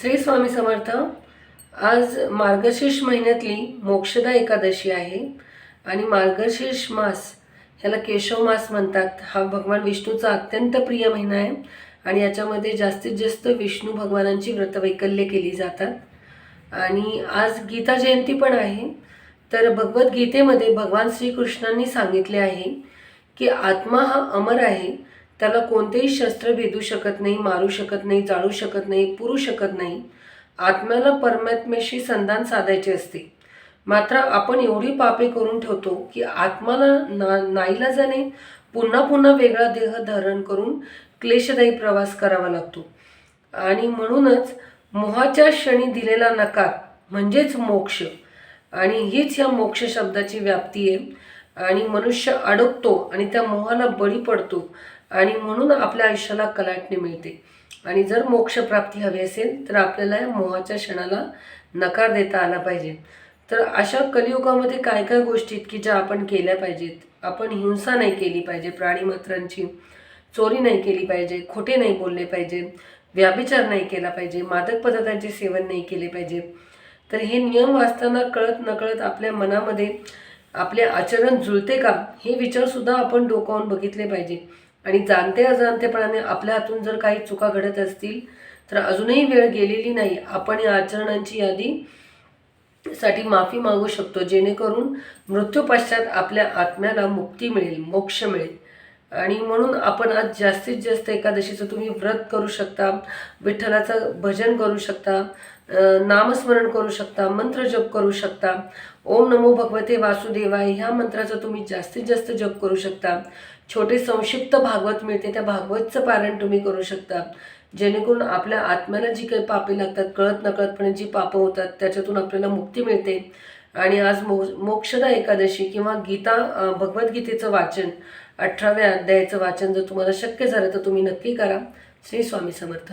श्री स्वामी समर्थ आज मार्गशीर्ष महिन्यातली मोक्षदा एकादशी आहे आणि मार्गशीर्ष मास ह्याला केशव मास म्हणतात. हा भगवान विष्णूचा अत्यंत प्रिय महिना आहे आणि याच्यामध्ये जास्तीत जास्त विष्णू भगवानांची व्रतवैकल्य केली जातात. आणि आज गीता जयंती पण आहे. तर भगवद्गीतेमध्ये भगवान श्रीकृष्णांनी सांगितले आहे की आत्मा हा अमर आहे त्याला कोणतेही शस्त्र भेदू शकत नाही मारू शकत नाही जाळू शकत नाही पुरू शकत नाही. आत्म्याला परमात्म्याशी संधान साधायचे असते. मात्र आपण एवढी पापे करून ठेवतो की आत्माला ना नाईलाजाने पुन्हा पुन्हा वेगळा देह धारण करून क्लेशदायी प्रवास करावा लागतो. आणि म्हणूनच मोहाच्या क्षणी दिलेला नकार म्हणजेच मोक्ष. आणि हीच या मोक्ष शब्दाची व्याप्ती आहे. आणि मनुष्य अडकतो आणि त्या मोहाला बळी पडतो. आणि म्हणून आपल्या आयुष्याला कलाटणी मिळते. आणि जर मोक्षप्राप्ती हवी असेल तर आपल्याला या मोहाच्या क्षणाला नकार देता आला पाहिजे. तर अशा कलियुगामध्ये काय काय गोष्टी आहेत की ज्या आपण केल्या पाहिजेत? आपण हिंसा नाही केली पाहिजे प्राणीमात्रांची चोरी नाही केली पाहिजे खोटे नाही बोलले पाहिजे व्याभिचार नाही केला पाहिजे मादक पदार्थांचे सेवन नाही केले पाहिजे. तर हे नियम वाचताना कळत नकळत आपल्या मनामध्ये आपले आचरण जुळते का? हे विचारसुद्धा आपण डोकावून बघितले पाहिजे. आणि जाणते अजाणतेपणाने आपल्या हातून जर काही चुका घडत असतील तर अजूनही वेळ गेलेली नाही. आपण या आचरणांची यादी साठी माफी मागू शकतो. जेणेकरून मृत्यूपश्चात आपल्या आत्म्याला मुक्ती मिळेल मोक्ष मिळेल. आणि म्हणून आपण आज जास्तीत जास्त एकादशीचं तुम्ही व्रत करू शकता विठ्ठलाचं भजन करू शकता नामस्मरण करू शकता मंत्र जप करू शकता. ओम नमो भगवते वासुदेवाय ह्या मंत्राचा तुम्ही जास्तीत जास्त जप करू शकता. छोटे संक्षिप्त भागवत मिळते त्या भागवतचं पारायण तुम्ही करू शकता. जेणेकरून आपल्या आत्म्याला जी काही पापे लागतात कळत नकळतपणे जी पापं होतात त्याच्यातून आपल्याला मुक्ती मिळते. आणि आज मो मोक्षदा एकादशी किंवा गीता भगवद्गीतेचं वाचन अठराव्या अध्यायाचं वाचन जर तुम्हाला शक्य झालं तर तुम्ही नक्की करा. श्री स्वामी समर्थ.